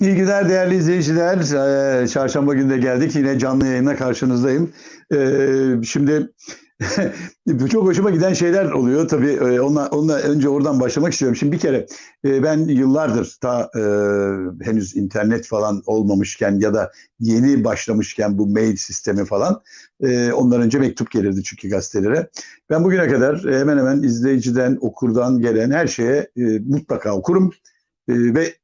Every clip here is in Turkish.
İyi günler değerli izleyiciler. Ee, Çarşamba günü de geldik. Yine canlı yayına karşınızdayım. Ee, Şimdi çok hoşuma giden şeyler oluyor. Tabii e, onunla, onunla önce oradan başlamak istiyorum. Şimdi bir kere e, ben yıllardır ta e, henüz internet falan olmamışken ya da yeni başlamışken bu mail sistemi falan e, ondan önce mektup gelirdi çünkü gazetelere. Ben bugüne kadar hemen hemen izleyiciden, okurdan gelen her şeye e, mutlaka okurum. E, ve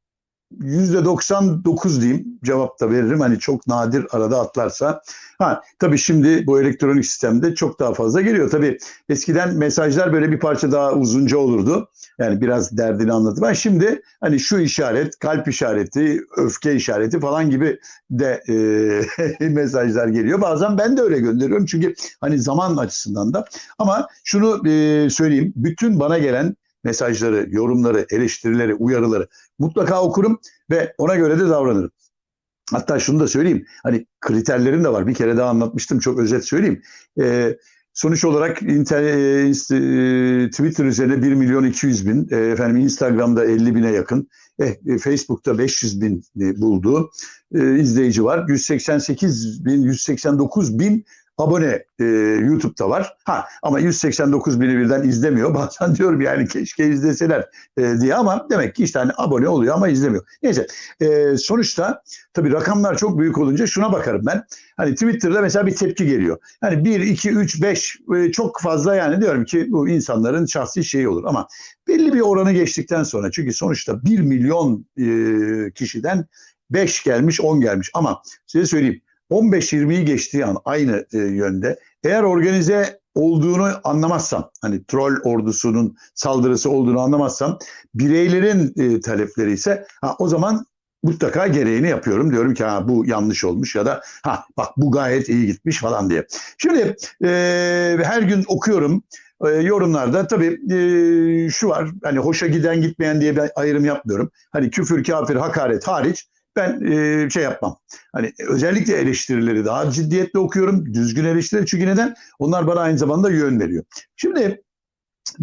%99 diyeyim cevap da veririm. Hani çok nadir arada atlarsa. Ha tabii şimdi bu elektronik sistemde çok daha fazla geliyor. Tabii eskiden mesajlar böyle bir parça daha uzunca olurdu. Yani biraz derdini anlatıp. Şimdi hani şu işaret, kalp işareti, öfke işareti falan gibi de e, mesajlar geliyor. Bazen ben de öyle gönderiyorum. Çünkü hani zaman açısından da. Ama şunu e, söyleyeyim. Bütün bana gelen mesajları, yorumları, eleştirileri, uyarıları mutlaka okurum ve ona göre de davranırım. Hatta şunu da söyleyeyim. Hani kriterlerim de var. Bir kere daha anlatmıştım. Çok özet söyleyeyim. Ee, sonuç olarak internet, Twitter üzerine 1 milyon 200 bin, e, efendim Instagram'da 50 bine yakın, eh, Facebook'ta 500 bin bulduğu e, izleyici var. 188 bin, 189 bin abone e, YouTube'da var. Ha ama 189 bini birden izlemiyor. Bazen diyorum yani keşke izleseler e, diye ama demek ki işte hani abone oluyor ama izlemiyor. Neyse e, sonuçta tabii rakamlar çok büyük olunca şuna bakarım ben. Hani Twitter'da mesela bir tepki geliyor. Hani 1, 2, 3, 5 e, çok fazla yani diyorum ki bu insanların şahsi şeyi olur ama belli bir oranı geçtikten sonra çünkü sonuçta 1 milyon e, kişiden 5 gelmiş 10 gelmiş ama size söyleyeyim 15-20'yi geçtiği an aynı e, yönde eğer organize olduğunu anlamazsam hani troll ordusunun saldırısı olduğunu anlamazsam bireylerin e, talepleri ise ha, o zaman mutlaka gereğini yapıyorum. Diyorum ki ha bu yanlış olmuş ya da ha bak bu gayet iyi gitmiş falan diye. Şimdi e, her gün okuyorum e, yorumlarda tabii e, şu var hani hoşa giden gitmeyen diye ben ayrım yapmıyorum. Hani küfür, kafir, hakaret hariç ben e, şey yapmam. Hani özellikle eleştirileri daha ciddiyetle okuyorum. Düzgün eleştiri çünkü neden? Onlar bana aynı zamanda yön veriyor. Şimdi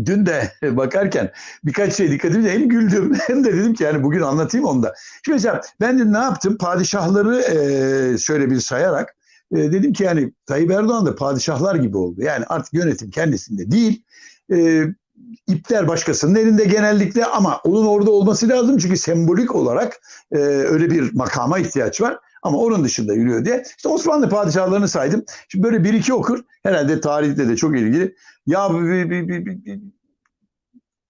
dün de bakarken birkaç şey dikkatimi hem güldüm hem de dedim ki yani bugün anlatayım onu da. Şimdi mesela ben de ne yaptım? Padişahları e, şöyle bir sayarak e, dedim ki yani Tayyip Erdoğan da padişahlar gibi oldu. Yani artık yönetim kendisinde değil. E, ipler başkasının elinde genellikle ama onun orada olması lazım çünkü sembolik olarak e, öyle bir makama ihtiyaç var. Ama onun dışında yürüyor diye. İşte Osmanlı padişahlarını saydım. Şimdi böyle bir iki okur. Herhalde tarihte de çok ilgili. Ya bir, bir, bir, bir,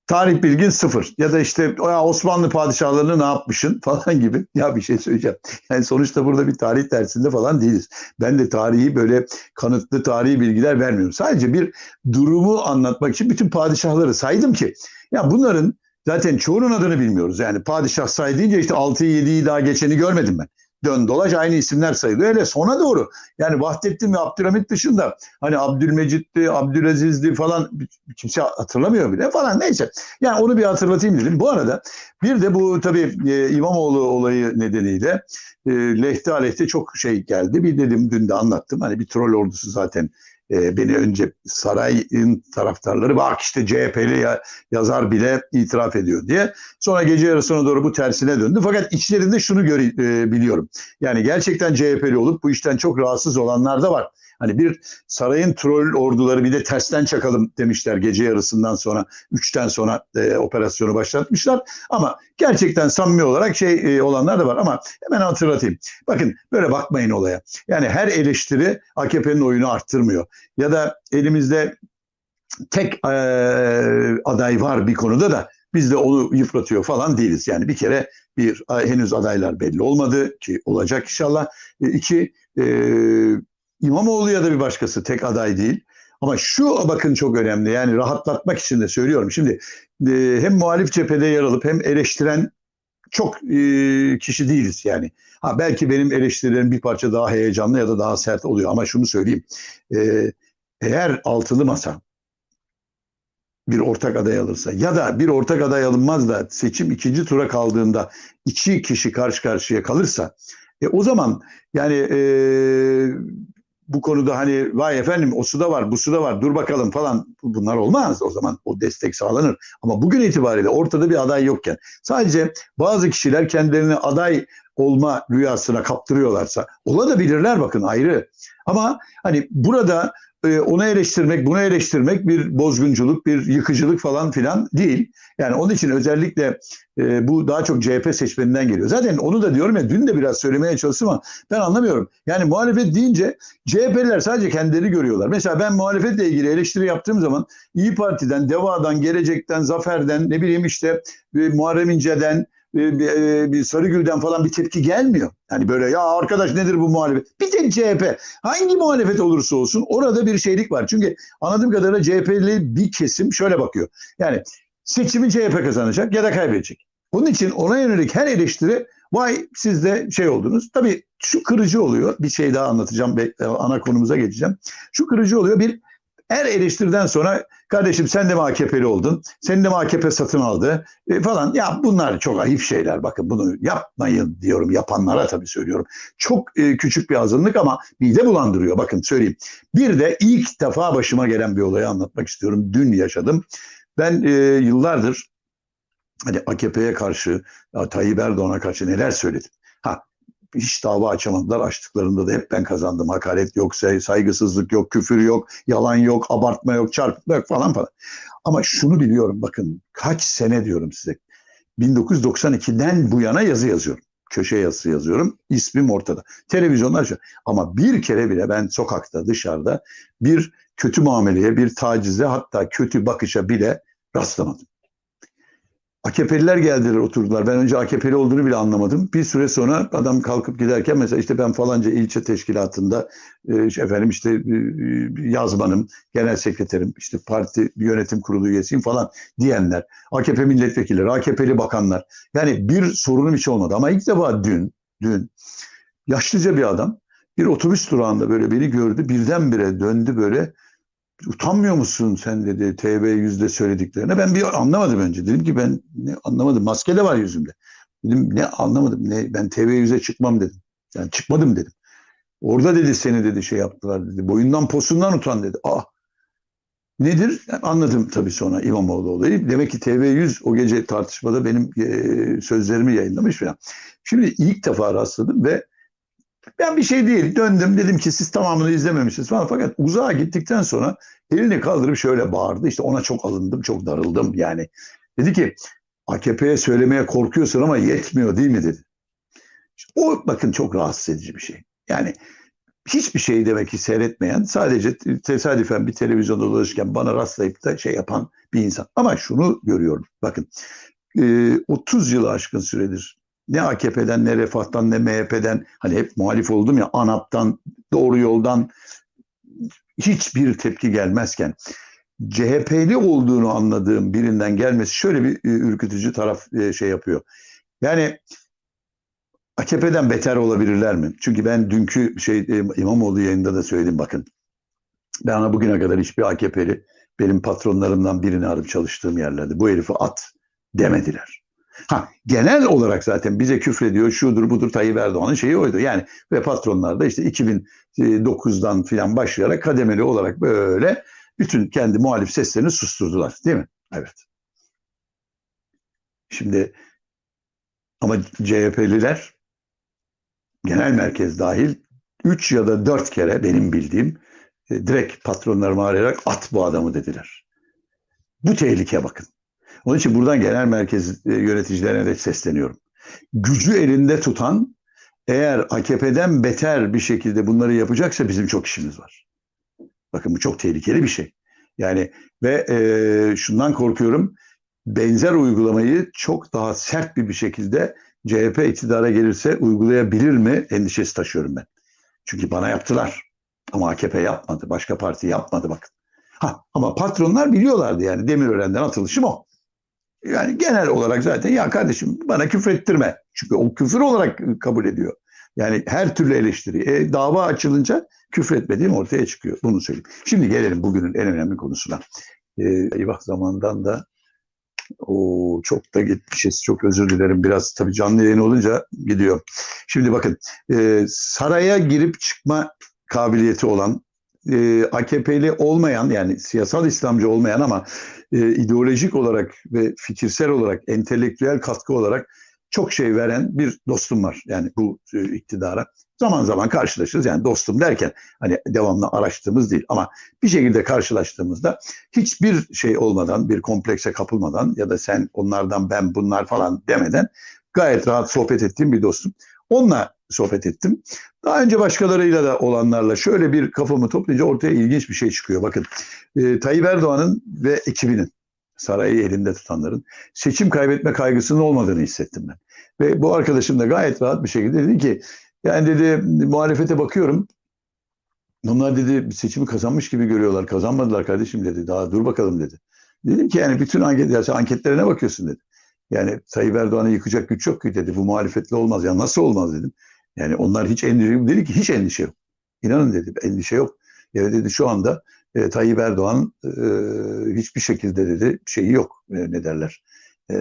tarih bilgin sıfır. Ya da işte ya Osmanlı padişahlarını ne yapmışın falan gibi. Ya bir şey söyleyeceğim. Yani sonuçta burada bir tarih dersinde falan değiliz. Ben de tarihi böyle kanıtlı tarihi bilgiler vermiyorum. Sadece bir durumu anlatmak için bütün padişahları saydım ki. Ya bunların zaten çoğunun adını bilmiyoruz. Yani padişah say işte 6'yı 7'yi daha geçeni görmedim ben dön dolaş aynı isimler sayılıyor. Hele sona doğru yani Vahdettin ve Abdülhamit dışında hani Abdülmecit'ti, Abdülaziz'di falan kimse hatırlamıyor bile falan neyse. Yani onu bir hatırlatayım dedim. Bu arada bir de bu tabii e, İmamoğlu olayı nedeniyle e, lehte aleyhte çok şey geldi. Bir dedim dün de anlattım. Hani bir troll ordusu zaten e, beni önce sarayın taraftarları bak işte CHP'li ya, yazar bile itiraf ediyor diye. Sonra gece yarısına doğru bu tersine döndü. Fakat içlerinde şunu gör, e, biliyorum. Yani gerçekten CHP'li olup bu işten çok rahatsız olanlar da var. Hani bir sarayın troll orduları bir de tersten çakalım demişler gece yarısından sonra, üçten sonra e, operasyonu başlatmışlar. Ama gerçekten samimi olarak şey e, olanlar da var. Ama hemen hatırlatayım. Bakın böyle bakmayın olaya. Yani her eleştiri AKP'nin oyunu arttırmıyor. Ya da elimizde tek e, aday var bir konuda da biz de onu yıpratıyor falan değiliz. Yani bir kere bir henüz adaylar belli olmadı ki olacak inşallah. E, iki e, İmamoğlu ya da bir başkası tek aday değil. Ama şu bakın çok önemli yani rahatlatmak için de söylüyorum. Şimdi e, hem muhalif cephede yer alıp hem eleştiren çok e, kişi değiliz yani. Ha belki benim eleştirilerim bir parça daha heyecanlı ya da daha sert oluyor ama şunu söyleyeyim. E, eğer altılı masa bir ortak aday alırsa ya da bir ortak aday alınmaz da seçim ikinci tura kaldığında iki kişi karşı karşıya kalırsa e, o zaman yani e, bu konuda hani vay efendim o su da var bu su da var dur bakalım falan bunlar olmaz. O zaman o destek sağlanır. Ama bugün itibariyle ortada bir aday yokken sadece bazı kişiler kendilerini aday olma rüyasına kaptırıyorlarsa ola da bilirler bakın ayrı. Ama hani burada onu eleştirmek, bunu eleştirmek bir bozgunculuk, bir yıkıcılık falan filan değil. Yani onun için özellikle e, bu daha çok CHP seçmeninden geliyor. Zaten onu da diyorum ya dün de biraz söylemeye çalıştım ama ben anlamıyorum. Yani muhalefet deyince CHP'liler sadece kendileri görüyorlar. Mesela ben muhalefetle ilgili eleştiri yaptığım zaman İyi Parti'den, DEVA'dan, Gelecek'ten, Zafer'den, ne bileyim işte e, Muharrem İnce'den, e, bir, e, bir Sarıgül'den falan bir tepki gelmiyor. Yani böyle ya arkadaş nedir bu muhalefet? Bir tek CHP. Hangi muhalefet olursa olsun orada bir şeylik var. Çünkü anladığım kadarıyla CHP'li bir kesim şöyle bakıyor. Yani seçimi CHP kazanacak ya da kaybedecek. Onun için ona yönelik her eleştiri vay siz de şey oldunuz. Tabii şu kırıcı oluyor. Bir şey daha anlatacağım. Ana konumuza geçeceğim. Şu kırıcı oluyor. Bir her eleştiriden sonra kardeşim sen de mi AKP'li oldun? Seni de mi AKP satın aldı? E, falan. Ya bunlar çok ayıp şeyler. Bakın bunu yapmayın diyorum. Yapanlara tabii söylüyorum. Çok e, küçük bir azınlık ama mide bulandırıyor. Bakın söyleyeyim. Bir de ilk defa başıma gelen bir olayı anlatmak istiyorum. Dün yaşadım. Ben e, yıllardır hani AKP'ye karşı, Tayyip Erdoğan'a karşı neler söyledim. Hiç dava açamadılar. Açtıklarında da hep ben kazandım. Hakaret yok, saygısızlık yok, küfür yok, yalan yok, abartma yok, çarpıtma yok falan falan. Ama şunu biliyorum bakın kaç sene diyorum size. 1992'den bu yana yazı yazıyorum. Köşe yazısı yazıyorum. İsmim ortada. Televizyonlar şu. Ama bir kere bile ben sokakta, dışarıda bir kötü muameleye, bir tacize hatta kötü bakışa bile rastlamadım. AKP'liler geldiler oturdular. Ben önce AKP'li olduğunu bile anlamadım. Bir süre sonra adam kalkıp giderken mesela işte ben falanca ilçe teşkilatında e, efendim işte e, yazmanım, genel sekreterim, işte parti yönetim kurulu üyesiyim falan diyenler. AKP milletvekilleri, AKP'li bakanlar. Yani bir sorunum hiç olmadı. Ama ilk defa dün, dün yaşlıca bir adam bir otobüs durağında böyle beni gördü. Birdenbire döndü böyle utanmıyor musun sen dedi TV yüzde söylediklerine. Ben bir anlamadım önce. Dedim ki ben ne anlamadım. Maske de var yüzümde. Dedim ne anlamadım. Ne ben TV yüze çıkmam dedim. Yani çıkmadım dedim. Orada dedi seni dedi şey yaptılar dedi. Boyundan posundan utan dedi. Ah Nedir? Yani anladım tabii sonra İmamoğlu olayı. Demek ki TV100 o gece tartışmada benim e, sözlerimi yayınlamış falan. Şimdi ilk defa rastladım ve ben bir şey değil. Döndüm dedim ki siz tamamını izlememişsiniz falan. Fakat uzağa gittikten sonra elini kaldırıp şöyle bağırdı. İşte ona çok alındım, çok darıldım yani. Dedi ki AKP'ye söylemeye korkuyorsun ama yetmiyor değil mi dedi. İşte o bakın çok rahatsız edici bir şey. Yani hiçbir şey demek ki seyretmeyen sadece tesadüfen bir televizyonda dolaşırken bana rastlayıp da şey yapan bir insan. Ama şunu görüyorum bakın 30 yılı aşkın süredir ne AKP'den ne Refah'tan ne MHP'den hani hep muhalif oldum ya ANAP'tan doğru yoldan hiçbir tepki gelmezken CHP'li olduğunu anladığım birinden gelmesi şöyle bir e, ürkütücü taraf e, şey yapıyor. Yani AKP'den beter olabilirler mi? Çünkü ben dünkü şey e, İmamoğlu yayında da söyledim bakın. Ben bugüne kadar hiçbir AKP'li benim patronlarımdan birini arıp çalıştığım yerlerde bu herifi at demediler. Ha, genel olarak zaten bize küfrediyor, şudur budur Tayyip Erdoğan'ın şeyi oydu. Yani ve patronlar da işte 2009'dan filan başlayarak kademeli olarak böyle bütün kendi muhalif seslerini susturdular değil mi? Evet. Şimdi ama CHP'liler genel merkez dahil 3 ya da 4 kere benim bildiğim e, direkt patronlarımı arayarak at bu adamı dediler. Bu tehlike bakın. Onun için buradan genel merkez e, yöneticilerine de sesleniyorum. Gücü elinde tutan eğer AKP'den beter bir şekilde bunları yapacaksa bizim çok işimiz var. Bakın bu çok tehlikeli bir şey. Yani ve e, şundan korkuyorum benzer uygulamayı çok daha sert bir bir şekilde CHP iktidara gelirse uygulayabilir mi endişesi taşıyorum ben. Çünkü bana yaptılar. Ama AKP yapmadı. Başka parti yapmadı bakın. Ha, ama patronlar biliyorlardı yani Demirören'den atılışım o. Yani genel olarak zaten ya kardeşim bana küfür ettirme. Çünkü o küfür olarak kabul ediyor. Yani her türlü eleştiri. E, dava açılınca küfür etmediğim ortaya çıkıyor. Bunu söyleyeyim. Şimdi gelelim bugünün en önemli konusuna. E, eyvah zamandan da o çok da gitmişiz. Çok özür dilerim. Biraz tabii canlı yayın olunca gidiyor. Şimdi bakın e, saraya girip çıkma kabiliyeti olan, e, AKP'li olmayan yani siyasal İslamcı olmayan ama e, ideolojik olarak ve fikirsel olarak, entelektüel katkı olarak çok şey veren bir dostum var. Yani bu e, iktidara. Zaman zaman karşılaşırız. Yani dostum derken hani devamlı araştığımız değil ama bir şekilde karşılaştığımızda hiçbir şey olmadan, bir komplekse kapılmadan ya da sen onlardan ben bunlar falan demeden gayet rahat sohbet ettiğim bir dostum. Onunla sohbet ettim. Daha önce başkalarıyla da olanlarla şöyle bir kafamı toplayınca ortaya ilginç bir şey çıkıyor. Bakın e, Tayyip Erdoğan'ın ve ekibinin sarayı elinde tutanların seçim kaybetme kaygısının olmadığını hissettim ben. Ve bu arkadaşım da gayet rahat bir şekilde dedi ki yani dedi muhalefete bakıyorum onlar dedi seçimi kazanmış gibi görüyorlar. Kazanmadılar kardeşim dedi. Daha dur bakalım dedi. Dedim ki yani bütün anket, anketlerine bakıyorsun dedi. Yani Tayyip Erdoğan'ı yıkacak güç yok ki dedi. Bu muhalefetle olmaz. Ya nasıl olmaz dedim. Yani onlar hiç endişe dedi ki hiç endişe yok. İnanın dedi endişe yok. Yani dedi şu anda e, Tayyip Erdoğan e, hiçbir şekilde dedi şeyi yok. E, ne derler? E,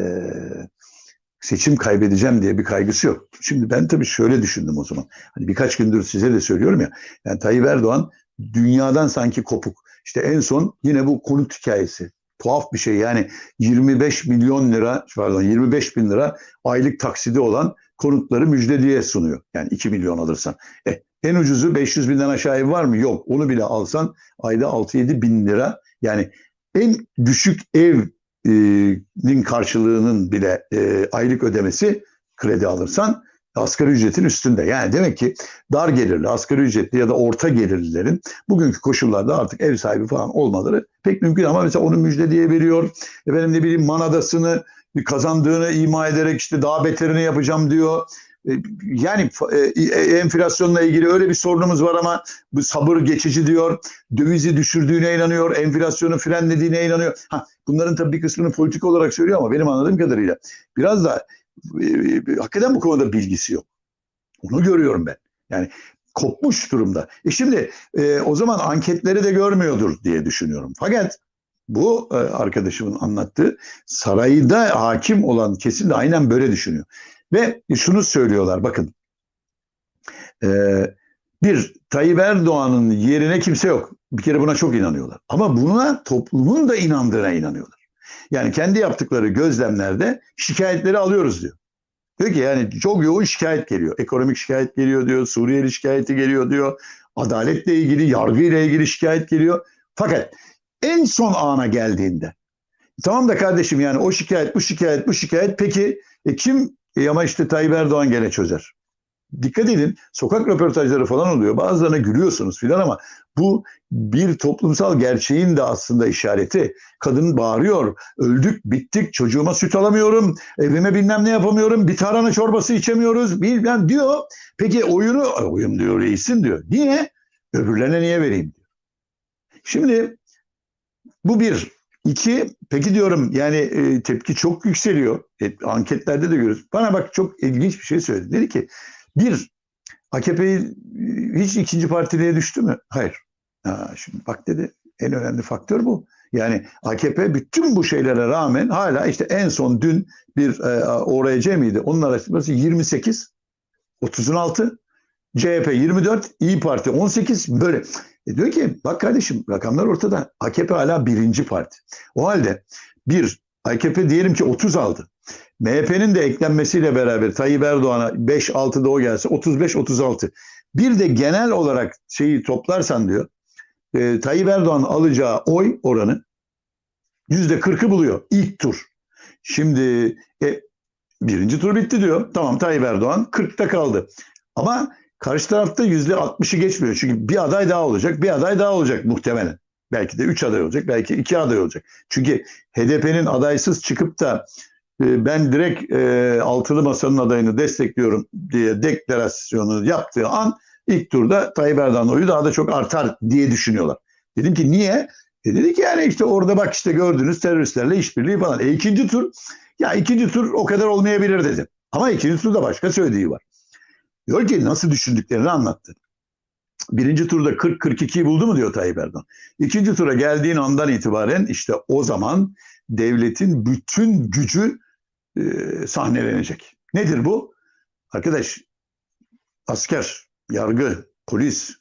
seçim kaybedeceğim diye bir kaygısı yok. Şimdi ben tabii şöyle düşündüm o zaman. Hani birkaç gündür size de söylüyorum ya. Yani Tayyip Erdoğan dünyadan sanki kopuk. İşte en son yine bu konut hikayesi. Tuhaf bir şey yani 25 milyon lira pardon 25 bin lira aylık taksidi olan konutları müjdeliye sunuyor. Yani 2 milyon alırsan. E, en ucuzu 500 binden aşağı ev var mı? Yok. Onu bile alsan ayda 6-7 bin lira. Yani en düşük evin karşılığının bile e, aylık ödemesi kredi alırsan asgari ücretin üstünde. Yani demek ki dar gelirli, asgari ücretli ya da orta gelirlilerin bugünkü koşullarda artık ev sahibi falan olmaları pek mümkün ama mesela onu müjdeliye veriyor. Efendim ne bileyim Manadası'nı kazandığını ima ederek işte daha beterini yapacağım diyor. E, yani e, e, enflasyonla ilgili öyle bir sorunumuz var ama bu sabır geçici diyor. Dövizi düşürdüğüne inanıyor. Enflasyonu frenlediğine inanıyor. Ha, bunların tabii bir kısmını politik olarak söylüyor ama benim anladığım kadarıyla biraz da hakikaten bu konuda bilgisi yok. Onu görüyorum ben. Yani kopmuş durumda. E şimdi e, o zaman anketleri de görmüyordur diye düşünüyorum. Fakat bu e, arkadaşımın anlattığı sarayda hakim olan kesim de aynen böyle düşünüyor. Ve şunu söylüyorlar bakın. E, bir Tayyip Erdoğan'ın yerine kimse yok. Bir kere buna çok inanıyorlar. Ama buna toplumun da inandığına inanıyorlar. Yani kendi yaptıkları gözlemlerde şikayetleri alıyoruz diyor. Diyor ki yani çok yoğun şikayet geliyor. Ekonomik şikayet geliyor diyor. Suriyeli şikayeti geliyor diyor. Adaletle ilgili, yargıyla ilgili şikayet geliyor. Fakat en son ana geldiğinde tamam da kardeşim yani o şikayet, bu şikayet, bu şikayet peki e kim e ama işte Tayyip Erdoğan gene çözer. Dikkat edin sokak röportajları falan oluyor. Bazılarına gülüyorsunuz filan ama bu bir toplumsal gerçeğin de aslında işareti. Kadın bağırıyor. Öldük, bittik, çocuğuma süt alamıyorum, evime bilmem ne yapamıyorum, bir tarhana çorbası içemiyoruz bilmem diyor. Peki oyunu, oyun diyor reisin diyor. Niye? Öbürlerine niye vereyim diyor. Şimdi bu bir. İki, peki diyorum yani e, tepki çok yükseliyor. E, anketlerde de görüyoruz. Bana bak çok ilginç bir şey söyledi. Dedi ki bir, AKP'yi hiç ikinci partiliğe düştü mü? Hayır. Ha, şimdi bak dedi en önemli faktör bu. Yani AKP bütün bu şeylere rağmen hala işte en son dün bir e, ORC miydi? Onun araştırması 28, 30'un altı, CHP 24, İyi Parti 18 böyle. E diyor ki bak kardeşim rakamlar ortada. AKP hala birinci parti. O halde bir AKP diyelim ki 30 aldı. MHP'nin de eklenmesiyle beraber Tayyip Erdoğan'a 5-6'da o gelse 35-36. Bir de genel olarak şeyi toplarsan diyor e, Tayyip Erdoğan alacağı oy oranı yüzde 40'ı buluyor ilk tur. Şimdi e, birinci tur bitti diyor. Tamam Tayyip Erdoğan 40'ta kaldı. Ama karşı tarafta yüzde 60'ı geçmiyor. Çünkü bir aday daha olacak, bir aday daha olacak muhtemelen. Belki de 3 aday olacak, belki 2 aday olacak. Çünkü HDP'nin adaysız çıkıp da e, ben direkt e, altılı masanın adayını destekliyorum diye deklarasyonu yaptığı an ilk turda Tayyip Erdoğan oyu daha da çok artar diye düşünüyorlar. Dedim ki niye? E dedi ki yani işte orada bak işte gördünüz teröristlerle işbirliği falan. E ikinci tur ya ikinci tur o kadar olmayabilir dedim. Ama ikinci turda başka söylediği var. Diyor ki nasıl düşündüklerini anlattı. Birinci turda 40-42'yi buldu mu diyor Tayyip Erdoğan. İkinci tura geldiğin andan itibaren işte o zaman devletin bütün gücü e, sahnelenecek. Nedir bu? Arkadaş asker, yargı, polis,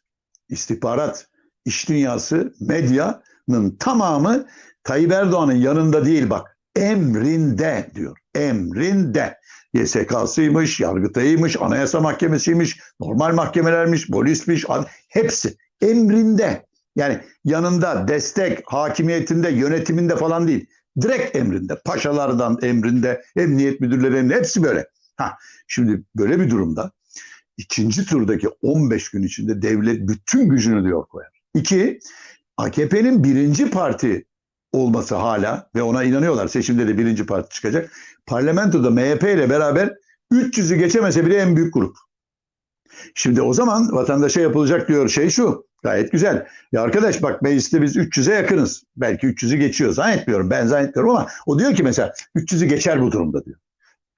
istihbarat, iş dünyası, medyanın tamamı Tayyip Erdoğan'ın yanında değil bak. Emrinde diyor. Emrinde. YSK'sıymış, Yargıtay'ıymış, Anayasa Mahkemesi'ymiş, normal mahkemelermiş, polismiş, hepsi emrinde. Yani yanında, destek, hakimiyetinde, yönetiminde falan değil. Direkt emrinde. Paşalardan emrinde, emniyet müdürleri emrinde, hepsi böyle. Ha, şimdi böyle bir durumda ikinci turdaki 15 gün içinde devlet bütün gücünü diyor koyar. İki, AKP'nin birinci parti olması hala ve ona inanıyorlar seçimde de birinci parti çıkacak. Parlamentoda MHP ile beraber 300'ü geçemese bile en büyük grup. Şimdi o zaman vatandaşa yapılacak diyor şey şu. Gayet güzel. Ya arkadaş bak mecliste biz 300'e yakınız. Belki 300'ü geçiyor. Zannetmiyorum. Ben zannetmiyorum ama o diyor ki mesela 300'ü geçer bu durumda diyor.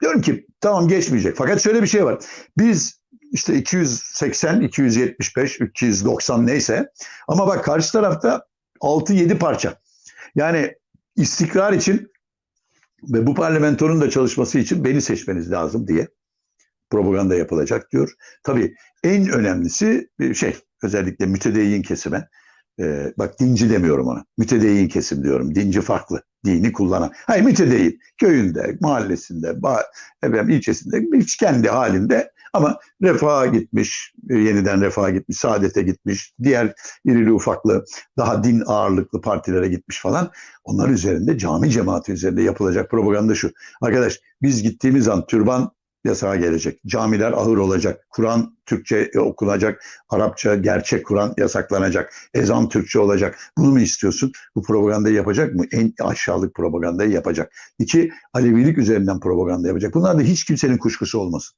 Diyorum ki tamam geçmeyecek. Fakat şöyle bir şey var. Biz işte 280, 275, 290 neyse. Ama bak karşı tarafta 6-7 parça. Yani istikrar için ve bu parlamentonun da çalışması için beni seçmeniz lazım diye propaganda yapılacak diyor. Tabii en önemlisi şey özellikle mütedeyyin kesime. Ee, bak dinci demiyorum ona. Mütedeyyin kesim diyorum. Dinci farklı. Dini kullanan. Hayır mütedeyyin. Köyünde, mahallesinde, efendim, ilçesinde hiç kendi halinde ama refaha gitmiş, e, yeniden refaha gitmiş, saadete gitmiş, diğer irili ufaklı, daha din ağırlıklı partilere gitmiş falan. Onlar üzerinde, cami cemaati üzerinde yapılacak propaganda şu. Arkadaş biz gittiğimiz an türban yasağa gelecek. Camiler ağır olacak. Kur'an Türkçe okunacak. Arapça gerçek Kur'an yasaklanacak. Ezan Türkçe olacak. Bunu mu istiyorsun? Bu propagandayı yapacak mı? En aşağılık propagandayı yapacak. İki, Alevilik üzerinden propaganda yapacak. Bunlarda hiç kimsenin kuşkusu olmasın.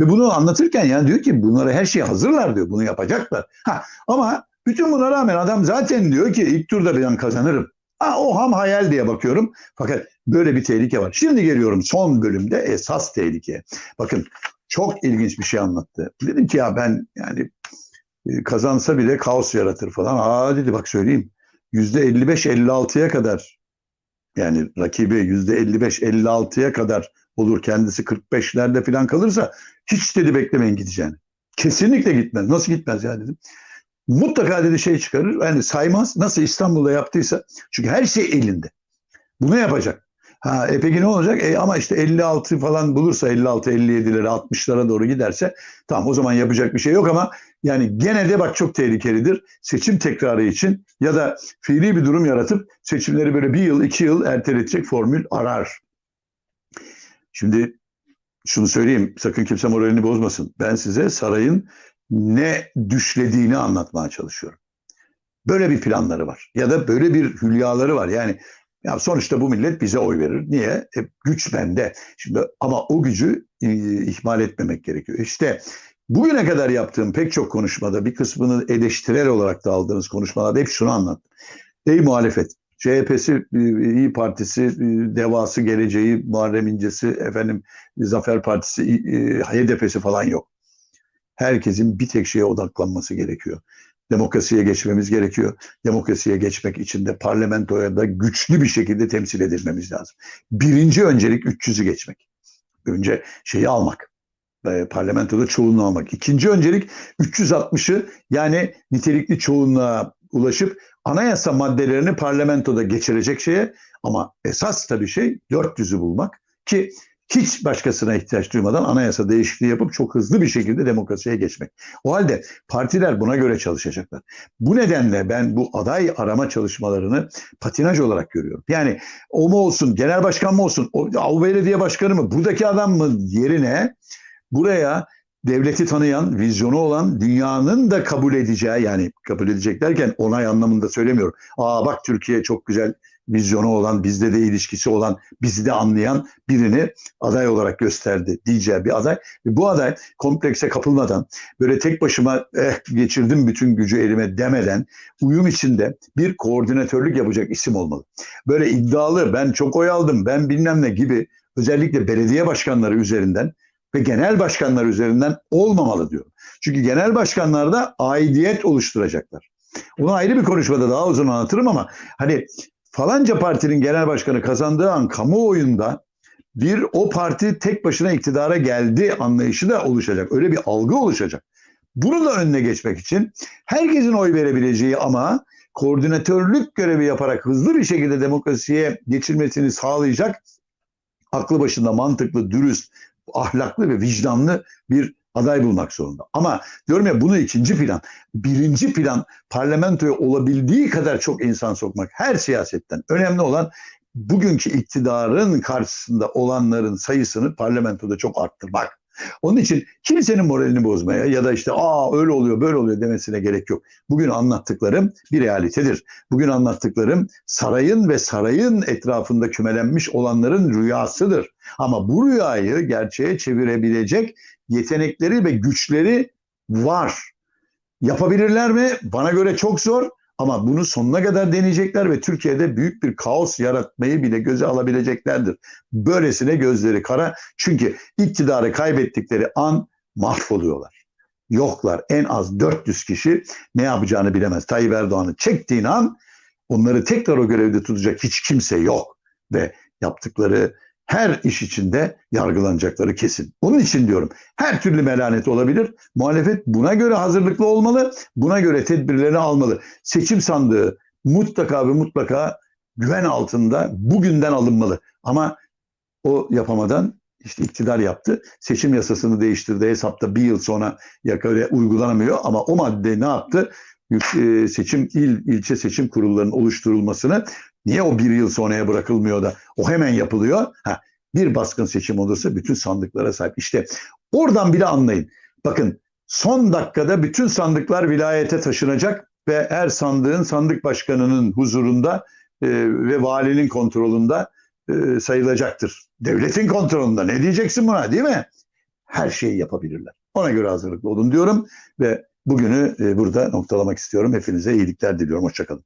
Ve bunu anlatırken yani diyor ki bunlara her şey hazırlar diyor. Bunu yapacaklar. Ha, ama bütün buna rağmen adam zaten diyor ki ilk turda ben kazanırım. Ha, o ham hayal diye bakıyorum. Fakat böyle bir tehlike var. Şimdi geliyorum son bölümde esas tehlike. Bakın çok ilginç bir şey anlattı. Dedim ki ya ben yani e, kazansa bile kaos yaratır falan. Aa dedi bak söyleyeyim. %55-56'ya kadar yani rakibi %55-56'ya kadar olur kendisi 45'lerde falan kalırsa hiç dedi beklemeyin gideceğini. Kesinlikle gitmez. Nasıl gitmez ya dedim mutlaka dedi şey çıkarır. Yani saymaz. Nasıl İstanbul'da yaptıysa. Çünkü her şey elinde. Bunu yapacak. Ha, e peki ne olacak? E, ama işte 56 falan bulursa 56, 57'lere, 60'lara doğru giderse tamam o zaman yapacak bir şey yok ama yani gene de bak çok tehlikelidir. Seçim tekrarı için ya da fiili bir durum yaratıp seçimleri böyle bir yıl, iki yıl erteletecek formül arar. Şimdi şunu söyleyeyim sakın kimse moralini bozmasın. Ben size sarayın ne düşlediğini anlatmaya çalışıyorum. Böyle bir planları var ya da böyle bir hülyaları var. Yani ya sonuçta bu millet bize oy verir. Niye? E, güç bende. Şimdi ama o gücü e, ihmal etmemek gerekiyor. İşte bugüne kadar yaptığım pek çok konuşmada bir kısmını eleştirel olarak da aldığınız konuşmalarda hep şunu anlattım. Ey muhalefet, CHP'si, e, İyi Partisi, e, Devası, Geleceği, Muharrem İnce'si, efendim Zafer Partisi, HDP'si falan yok herkesin bir tek şeye odaklanması gerekiyor. Demokrasiye geçmemiz gerekiyor. Demokrasiye geçmek için de parlamentoya da güçlü bir şekilde temsil edilmemiz lazım. Birinci öncelik 300'ü geçmek. Önce şeyi almak. E, parlamentoda çoğunluğu almak. İkinci öncelik 360'ı yani nitelikli çoğunluğa ulaşıp anayasa maddelerini parlamentoda geçirecek şeye ama esas tabii şey 400'ü bulmak ki hiç başkasına ihtiyaç duymadan anayasa değişikliği yapıp çok hızlı bir şekilde demokrasiye geçmek. O halde partiler buna göre çalışacaklar. Bu nedenle ben bu aday arama çalışmalarını patinaj olarak görüyorum. Yani o mu olsun, genel başkan mı olsun, o, o belediye başkanı mı, buradaki adam mı yerine buraya devleti tanıyan, vizyonu olan, dünyanın da kabul edeceği yani kabul edecek onay anlamında söylemiyorum. Aa bak Türkiye çok güzel vizyonu olan, bizde de ilişkisi olan, bizi de anlayan birini aday olarak gösterdi diyeceği bir aday. Bu aday komplekse kapılmadan, böyle tek başıma eh, geçirdim bütün gücü elime demeden uyum içinde bir koordinatörlük yapacak isim olmalı. Böyle iddialı, ben çok oy aldım, ben bilmem ne gibi özellikle belediye başkanları üzerinden ve genel başkanlar üzerinden olmamalı diyorum. Çünkü genel başkanlar da aidiyet oluşturacaklar. Onu ayrı bir konuşmada daha uzun anlatırım ama hani falanca partinin genel başkanı kazandığı an kamuoyunda bir o parti tek başına iktidara geldi anlayışı da oluşacak. Öyle bir algı oluşacak. Bunu da önüne geçmek için herkesin oy verebileceği ama koordinatörlük görevi yaparak hızlı bir şekilde demokrasiye geçilmesini sağlayacak aklı başında mantıklı, dürüst, ahlaklı ve vicdanlı bir aday bulmak zorunda. Ama diyorum ya bunu ikinci plan. Birinci plan parlamentoya olabildiği kadar çok insan sokmak. Her siyasetten. Önemli olan bugünkü iktidarın karşısında olanların sayısını parlamentoda çok arttırmak. Onun için kimsenin moralini bozmaya ya da işte aa öyle oluyor böyle oluyor demesine gerek yok. Bugün anlattıklarım bir realitedir. Bugün anlattıklarım sarayın ve sarayın etrafında kümelenmiş olanların rüyasıdır. Ama bu rüyayı gerçeğe çevirebilecek yetenekleri ve güçleri var. Yapabilirler mi? Bana göre çok zor ama bunu sonuna kadar deneyecekler ve Türkiye'de büyük bir kaos yaratmayı bile göze alabileceklerdir. Böylesine gözleri kara çünkü iktidarı kaybettikleri an mahvoluyorlar. Yoklar en az 400 kişi ne yapacağını bilemez. Tayyip Erdoğan'ı çektiğin an onları tekrar o görevde tutacak hiç kimse yok. Ve yaptıkları her iş içinde yargılanacakları kesin. Onun için diyorum her türlü melanet olabilir. Muhalefet buna göre hazırlıklı olmalı. Buna göre tedbirlerini almalı. Seçim sandığı mutlaka ve mutlaka güven altında bugünden alınmalı. Ama o yapamadan işte iktidar yaptı. Seçim yasasını değiştirdi. Hesapta bir yıl sonra yakale uygulanamıyor. Ama o madde ne yaptı? E, Seçim il ilçe seçim kurullarının oluşturulmasını Niye o bir yıl sonraya bırakılmıyor da o hemen yapılıyor? Ha, bir baskın seçim olursa bütün sandıklara sahip. İşte oradan bile anlayın. Bakın son dakikada bütün sandıklar vilayete taşınacak ve her sandığın sandık başkanının huzurunda e, ve valinin kontrolünde e, sayılacaktır. Devletin kontrolünde. Ne diyeceksin buna değil mi? Her şeyi yapabilirler. Ona göre hazırlıklı olun diyorum ve bugünü e, burada noktalamak istiyorum. Hepinize iyilikler diliyorum. Hoşçakalın.